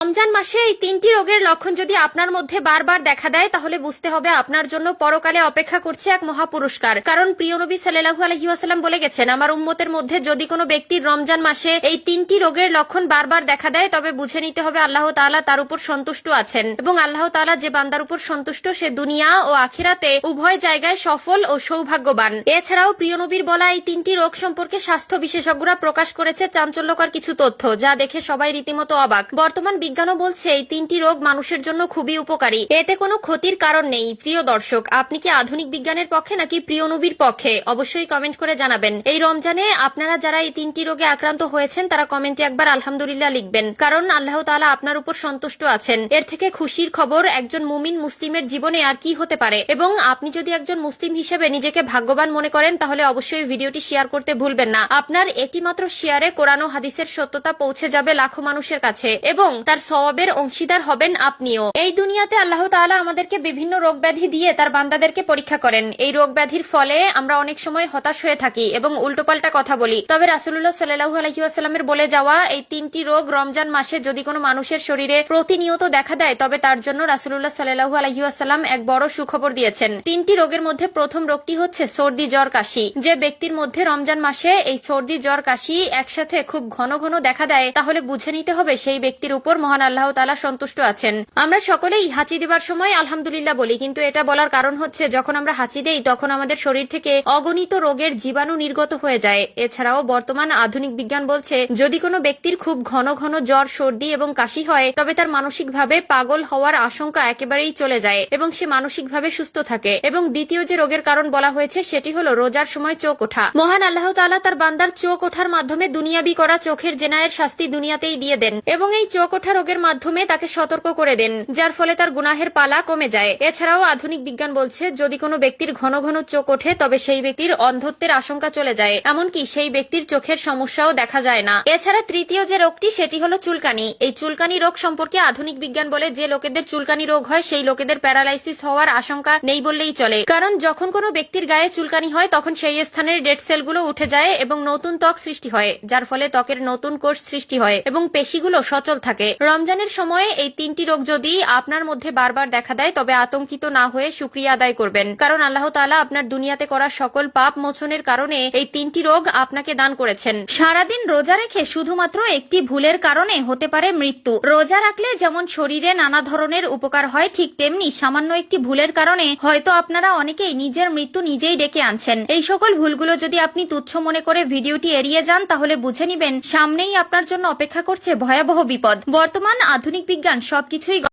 রমজান মাসে এই তিনটি রোগের লক্ষণ যদি আপনার মধ্যে বারবার দেখা দেয়, তাহলে বুঝতে হবে আপনার জন্য পরকালে অপেক্ষা করছে এক মহাপুরস্কার। কারণ প্রিয় নবী সাল্লাহু আলহিউসালাম বলে গেছেন, আমার উম্মতের মধ্যে যদি কোনো ব্যক্তির রমজান মাসে এই তিনটি রোগের লক্ষণ বারবার দেখা দেয়, তবে বুঝে নিতে হবে আল্লাহ তাআলা তার উপর সন্তুষ্ট আছেন। এবং আল্লাহ তাআলা যে বান্দার উপর সন্তুষ্ট, সে দুনিয়া ও আখিরাতে উভয় জায়গায় সফল ও সৌভাগ্যবান। এছাড়াও প্রিয় নবীর বলা এই তিনটি রোগ সম্পর্কে স্বাস্থ্য বিশেষজ্ঞরা প্রকাশ করেছে চাঞ্চল্যকর কিছু তথ্য, যা দেখে সবাই রীতিমতো অবাক। বর্তমান বিজ্ঞানও বলছে, এই তিনটি রোগ মানুষের জন্য খুবই উপকারী। এতে কোনো ক্ষতির কারণ নেই। প্রিয় দর্শক, আপনি কি আধুনিক বিজ্ঞানের পক্ষে নাকি প্রিয় নবীর পক্ষে? অবশ্যই কমেন্ট করে জানাবেন। এই রমজানে আপনারা যারা এই তিনটি রোগে আক্রান্ত হয়েছেন, তারা কমেন্টে একবার আলহামদুলিল্লাহ লিখবেন। কারণ আল্লাহ তাআলা আপনার উপর সন্তুষ্ট আছেন। এর থেকে খুশির খবর, একজন মুমিন মুসলিমের জীবনে আর কি হতে পারে? এবং আপনি যদি একজন মুসলিম হিসেবে নিজেকে ভাগ্যবান মনে করেন, তাহলে অবশ্যই ভিডিওটি শেয়ার করতে ভুলবেন না। আপনার এটি মাত্র শেয়ারে কোরআন হাদিসের সত্যতা পৌঁছে যাবে লাখো মানুষের কাছে। এবং তার সওয়াবের অংশীদার হবেন আপনিও। এই দুনিয়াতে আল্লাহ তাআলা আমাদেরকে বিভিন্ন রোগ ব্যাধি দিয়ে তার বান্দাদেরকে পরীক্ষা করেন। এই রোগ ব্যাধির ফলে আমরা অনেক সময় হতাশ হয়ে থাকি এবং উল্টোপাল্টা কথা বলি। তবে রাসুল্লাহ সাল্লাহু আলহিউসালামের বলে যাওয়া এই তিনটি রোগ রমজান মাসে যদি কোনো মানুষের শরীরে প্রতিনিয়ত দেখা দেয়, তবে তার জন্য রাসুল্লাহ সাল্লাহু আলহিউসালাম এক বড় সুখবর দিয়েছেন। তিনটি রোগের মধ্যে প্রথম রোগটি হচ্ছে সর্দি জ্বর কাশি। যে ব্যক্তির মধ্যে রমজান মাসে এই সর্দি জ্বর কাশি একসাথে খুব ঘন ঘন দেখা দেয়, তাহলে বুঝে নিতে হবে সেই ব্যক্তির উপর মহান আল্লাহ তালা সন্তুষ্ট আছেন। আমরা সকলেই হাঁচি দেবার সময় আলহামদুলিল্লাহ বলি, কিন্তু এটা বলার কারণ হচ্ছে যখন আমরা হাঁচি দেই, তখন আমাদের শরীর থেকে অগণিত রোগের জীবাণু নির্গত হয়ে যায়। এছাড়াও বর্তমান আধুনিক বিজ্ঞান বলছে, যদি কোনো ব্যক্তির খুব ঘন ঘন জ্বর, সর্দি এবং কাশি হয়, তবে তার মানসিকভাবে পাগল হওয়ার আশঙ্কা একেবারেই চলে যায় এবং সে মানসিকভাবে সুস্থ থাকে। এবং দ্বিতীয় যে রোগের কারণ বলা হয়েছে, সেটি হলো রোজার সময় চোখ ওঠা। মহান আল্লাহ তাআলা তার বান্দার চোখ ওঠার মাধ্যমে দুনিয়াবি করা চোখের জেনায়ের শাস্তি দুনিয়াতেই দিয়ে দেন। এবং এই চোখ ওঠা রোগের মাধ্যমে তাকে সতর্ক করে দেন, যার ফলে তার গুনাহের পালা কমে যায়। এছাড়াও আধুনিক বিজ্ঞান বলছে, যদি কোনো ব্যক্তির ঘন ঘন চোখ ওঠে, তবে সেই ব্যক্তির অন্ধত্বের আশঙ্কা চলে যায়। এমনকি সেই ব্যক্তির চোখের সমস্যাও দেখা যায় না। এছাড়া তৃতীয় যে রোগটি, সেটি হলো চুলকানি। এই চুলকানি রোগ সম্পর্কে আধুনিক বিজ্ঞান বলে, যে লোকেদের চুলকানি রোগ হয়, সেই লোকেদের প্যারালাইসিস হওয়ার আশঙ্কা নেই বললেই চলে। কারণ যখন কোনো ব্যক্তির গায়ে চুলকানি হয়, তখন সেই স্থানের ডেড সেলগুলো উঠে যায় এবং নতুন ত্বক সৃষ্টি হয়, যার ফলে ত্বকের নতুন কোষ সৃষ্টি হয় এবং পেশিগুলো সচল থাকে। রমজানের সময়ে এই তিনটি রোগ যদি আপনার মধ্যে বারবার দেখা দেয়, তবে আতঙ্কিত না হয়ে সুক্রিয়া আদায় করবেন। কারণ আল্লাহ তাআলা আপনার দুনিয়াতে করা সকল পাপ মোচনের কারণে এই তিনটি রোগ আপনাকে দান করেছেন। সারাদিন রোজা রেখে শুধুমাত্র একটি ভুলের কারণে হতে পারে মৃত্যু। রোজা রাখলে যেমন শরীরে নানা ধরনের উপকার হয়, ঠিক তেমনি সামান্য একটি ভুলের কারণে হয়তো আপনারা অনেকেই নিজের মৃত্যু নিজেই ডেকে আনছেন। এই সকল ভুলগুলো যদি আপনি তুচ্ছ মনে করে ভিডিওটি এড়িয়ে যান, তাহলে বুঝে নিবেন, সামনেই আপনার জন্য অপেক্ষা করছে ভয়াবহ বিপদ। বর্তমান আধুনিক বিজ্ঞান সবকিছুই